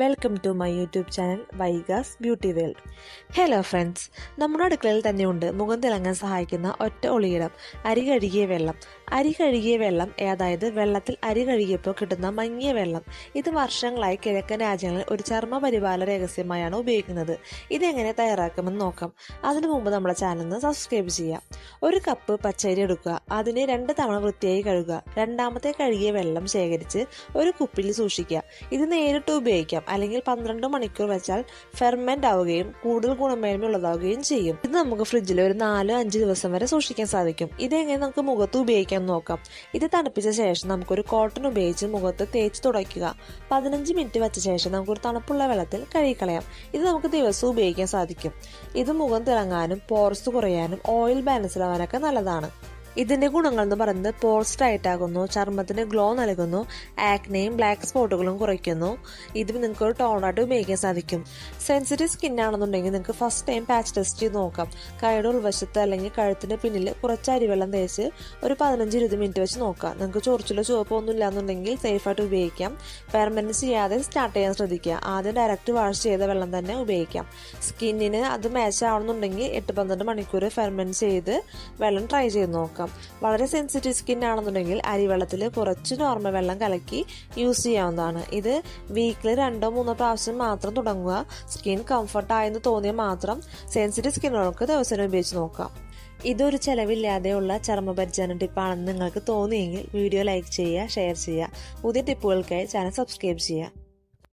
Welcome to my YouTube channel Vaigas beauty world hello friends നമ്മുടെ അടുക്കളയിൽ തന്നെയുണ്ട് മുഖം തിളങ്ങാൻ സഹായിക്കുന്ന ഒറ്റ ഒളിയിടം അരി കഴുകിയ വെള്ളം. അരി കഴുകിയ വെള്ളം അതായത് വെള്ളത്തിൽ അരി കഴുകിയപ്പോൾ കിട്ടുന്ന മങ്ങിയ വെള്ളം. ഇത് വർഷങ്ങളായി കിഴക്കൻ രാജ്യങ്ങളിൽ ഒരു ചർമ്മ പരിപാലന രഹസ്യമായാണ് ഉപയോഗിക്കുന്നത്. ഇതെങ്ങനെ തയ്യാറാക്കുമെന്ന് നോക്കാം. അതിനു മുമ്പ് നമ്മുടെ ചാനൽ ഒന്ന് സബ്സ്ക്രൈബ് ചെയ്യാം ഒരു കപ്പ് പച്ചരി എടുക്കുക. അതിനെ രണ്ട് തവണ വൃത്തിയായി കഴുകുക. രണ്ടാമത്തെ കഴുകിയ വെള്ളം ശേഖരിച്ച് ഒരു കുപ്പിയിൽ സൂക്ഷിക്കുക. ഇത് നേരിട്ട് ഉപയോഗിക്കാം. അല്ലെങ്കിൽ പന്ത്രണ്ട് മണിക്കൂർ വെച്ചാൽ ഫെർമെന്റ് ആവുകയും കൂടുതൽ ഗുണമേന്മയുള്ളതാവുകയും ചെയ്യും. ഇത് നമുക്ക് ഫ്രിഡ്ജിൽ ഒരു നാല് അഞ്ച് ദിവസം വരെ സൂക്ഷിക്കാൻ സാധിക്കും. ഇതെങ്ങനെ നമുക്ക് മുഖത്ത് ഉപയോഗിക്കാൻ നോക്കാം. ഇത് തണുപ്പിച്ച ശേഷം നമുക്കൊരു കോട്ടൺ ഉപയോഗിച്ച് മുഖത്ത് തേച്ച് തുടയ്ക്കുക. പതിനഞ്ച് മിനിറ്റ് വെച്ച ശേഷം നമുക്കൊരു തണുപ്പുള്ള വെള്ളത്തിൽ കഴുകിക്കളയാം. ഇത് നമുക്ക് ദിവസവും ഉപയോഗിക്കാൻ സാധിക്കും. ഇത് മുഖം തിളങ്ങാനും പോർസ് കുറയാനും ഓയിൽ ബാലൻസ് ആവാനൊക്കെ നല്ലതാണ്. ഇതിന്റെ ഗുണങ്ങൾ എന്ന് പറയുന്നത് പോർസ് ടൈറ്റ് ആകുന്നു ചർമ്മത്തിന് ഗ്ലോ നൽകുന്നു ആക്നെയും ബ്ലാക്ക് സ്പോട്ടുകളും കുറയ്ക്കുന്നു. ഇത് നിങ്ങൾക്ക് ഒരു ടോണായിട്ട് ഉപയോഗിക്കാൻ സാധിക്കും. സെൻസിറ്റീവ് സ്കിൻ ആണെന്നുണ്ടെങ്കിൽ നിങ്ങൾക്ക് ഫസ്റ്റ് ടൈം പാച്ച് ടെസ്റ്റ് ചെയ്ത് നോക്കാം. കൈയുടെ ഉൾവശത്ത് അല്ലെങ്കിൽ കഴുത്തിന്റെ പിന്നിൽ കുറച്ച് അരിവെള്ളം തേച്ച് ഒരു പതിനഞ്ച് ഇരുപത് മിനിറ്റ് വെച്ച് നോക്കാം. നിങ്ങൾക്ക് ചൊറിച്ചിലോ ചുവപ്പോ ഒന്നും ഇല്ലാന്നുണ്ടെങ്കിൽ സേഫായിട്ട് ഉപയോഗിക്കാം. പെർമനൻസ് ചെയ്യാതെ സ്റ്റാർട്ട് ചെയ്യാൻ ശ്രദ്ധിക്കുക. ആദ്യം ഡയറക്റ്റ് വാഷ് ചെയ്ത വെള്ളം തന്നെ ഉപയോഗിക്കാം. സ്കിന്നിന് അത് മാച്ച് ആവണമെന്നുണ്ടെങ്കിൽ എട്ട് പന്ത്രണ്ട് മണിക്കൂർ പെർമനൻസ് ചെയ്ത് വെള്ളം ട്രൈ ചെയ്ത് നോക്കാം. വളരെ സെൻസിറ്റീവ് സ്കിൻ ആണെന്നുണ്ടെങ്കിൽ അരിവെള്ളത്തിൽ കുറച്ച് നോർമൽ വെള്ളം കലക്കി യൂസ് ചെയ്യാവുന്നതാണ്. ഇത് വീക്കിൽ രണ്ടോ മൂന്നോ പ്രാവശ്യം മാത്രം തുടങ്ങുക. സ്കിൻ കംഫർട്ട് ആയെന്ന് തോന്നിയാൽ മാത്രം സെൻസിറ്റീവ് സ്കിന്നുകൾക്ക് ദിവസം ഉപയോഗിച്ച് നോക്കാം. ഇതൊരു ചെലവില്ലാതെയുള്ള ചർമ്മപരിചരണ ടിപ്പാണെന്ന് നിങ്ങൾക്ക് തോന്നിയെങ്കിൽ വീഡിയോ ലൈക്ക് ചെയ്യുക ഷെയർ ചെയ്യുക. പുതിയ ടിപ്പുകൾക്കായി ചാനൽ സബ്സ്ക്രൈബ് ചെയ്യുക.